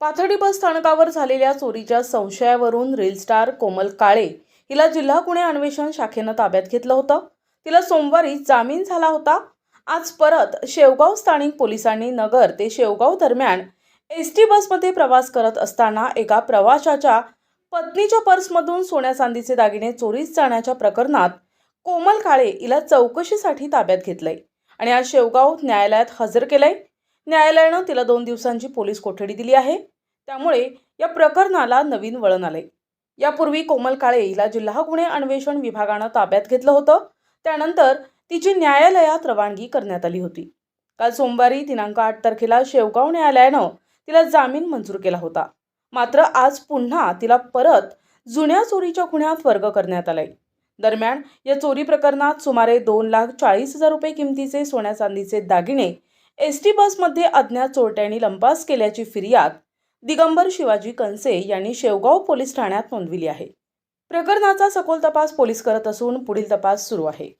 पाथर्डी बस स्थानकावर झालेल्या चोरीच्या संशयावरून रेलस्टार कोमल काळे हिला जिल्हा गुन्हे अन्वेषण शाखेनं ताब्यात घेतलं होतं. तिला सोमवारी जामीन झाला होता. आज परत शेवगाव स्थानिक पोलिसांनी नगर ते शेवगाव दरम्यान एस टी बसमध्ये प्रवास करत असताना एका प्रवाशाच्या पत्नीच्या पर्समधून सोन्या चांदीचे दागिने चोरीस जाण्याच्या प्रकरणात कोमल काळे हिला चौकशीसाठी ताब्यात घेतलंय आणि आज शेवगाव न्यायालयात हजर केलंय. न्यायालयानं तिला दोन दिवसांची पोलीस कोठडी दिली आहे. त्यामुळे या प्रकरणाला नवीन वळण आले यापूर्वी कोमल काळे हिला जिल्हा गुन्हे अन्वेषण विभागानं ताब्यात घेतलं होतं. त्यानंतर तिची न्यायालयात रवानगी करण्यात आली होती. काल सोमवारी दिनांक आठ तारखेला शेवगाव न्यायालयानं तिला जामीन मंजूर केला होता. मात्र आज पुन्हा तिला परत जुन्या चोरीच्या गुन्ह्यात वर्ग करण्यात आलाय. दरम्यान या चोरी प्रकरणात सुमारे दोन लाख चाळीस हजार रुपये किमतीचे सोन्या चांदीचे दागिने एस टी बसमध्ये अज्ञात चोरट्यांनी लंपास केल्याची फिर्याद दिगंबर शिवाजी कंसे यांनी शेवगाव पोलीस ठाण्यात नोंदविली आहे. प्रकरणाचा सखोल तपास पोलीस करत असून पुढील तपास सुरू आहे.